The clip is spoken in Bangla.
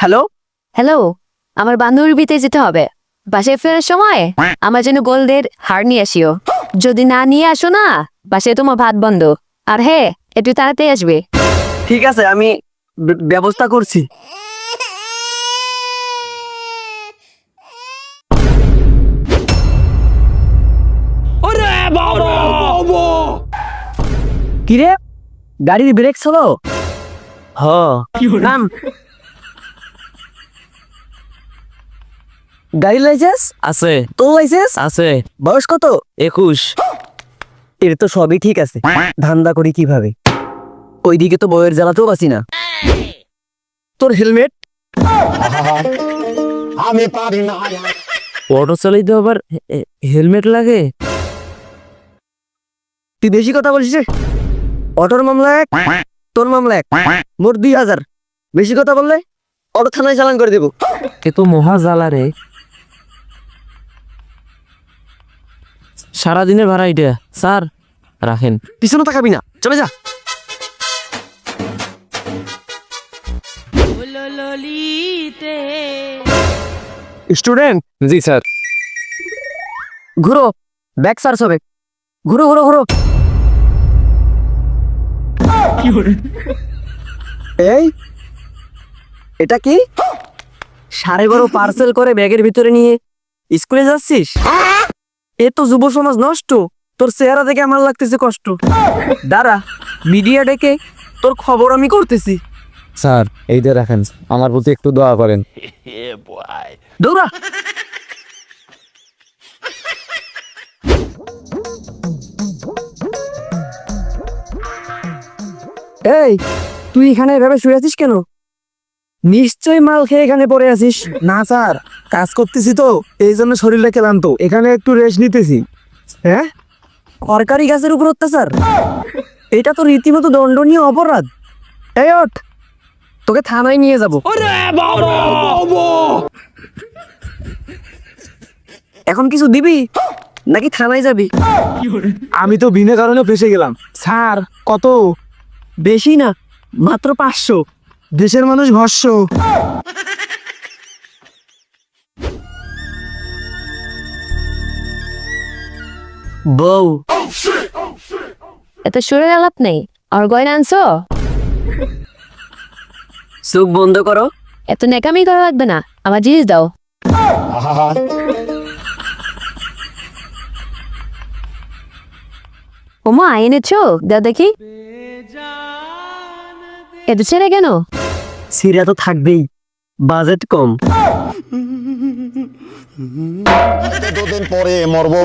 হ্যালো? হ্যালো আমার বান্ধবীর বিতে যেতে হবে। বাসায় ফেরার সময় আমার জন্য গোল্ডের হার নিয়ে আসিও। যদি না নিয়ে আসো না বাসায় তোমার ভাত বন্ধ। আর হ্যাঁ একটু তাড়াতাড়ি আসবে। ঠিক আছে আমি ব্যবস্থা করছি। কিরে? গাড়ির ব্রেক ছিল হ। নাম গাড়ি লাইসেন্স আছে। তোর লাইসেন্স আছে। বয়স কত? একুশ। এর তো সবই ঠিক আছে। ধান্দা করি কীভাবে? ওইদিকে তো বইয়ের জ্বালাতেও বাসি না। তোর হেলমেট? আমি পারি না। অটো চালাইতে আবার হেলমেট লাগে? তুই বেশি কথা বলছিস। অটোর মামলা এক তোর মামলা এক মোট দুই হাজার। বেশি কথা বললে অটো থানায় চালান করে দেবো। এ তো মহা জ্বালা রে। সারাদিনের ভাড়া এটা। স্যার রাখেন। পিছনে তাকাবি না। চলে যা। স্টুডেন্ট? জি স্যার। ঘুরো। ব্যাক স্যার সবে। ঘুরো ঘুরো ঘুরো। এই এটা কি? সাড়ে বারো পার্সেল করে ব্যাগের ভিতরে নিয়ে স্কুলে যাচ্ছিস? এ তো যুব সমাজ নষ্ট। তোর চেহারা দেখে আমার লাগতেছে কষ্ট। দাঁড়া মিডিয়া ডেকে তোর খবর আমি করতেছি। স্যার এইটা রাখেন। আমার প্রতি একটু দোয়া করেন। দৌড়া। এই তুই এখানে এভাবে শুয়ে আছিস কেন? নিশ্চয় মাল খেয়ে এখানে পড়ে আছিস। না স্যার কাজ করতেছি তো এই জন্য শরীরটা ক্লান্ত। এখানে একটু রেস্ট নিতেছি। হ্যাঁ? সরকারি গাছের উপর অত্যাচার? এটা তো রীতিমতো দণ্ডনীয় অপরাধ। এই ওঠ। তোকে থানায় নিয়ে যাব। এখন কিছু দিবি? নাকি থানায় যাবি? আমি তো বিনা কারণে ফেসে গেলাম। স্যার কত? বেশি না মাত্র পাঁচশো। দেশের মানুষ ভস্য। বউ। এত সুরের আলাপ নেই। আর গয়না আনছো? চোখ বন্ধ করো। এত নেকামি করা লাগবে না। আমার জিনিস দাও। ওমা এনেছো? দাও দেখি। এত ছেড়ে কেন? সিরা তো থাকবেই। বাজেট কম। দুদিন পরে মরবো?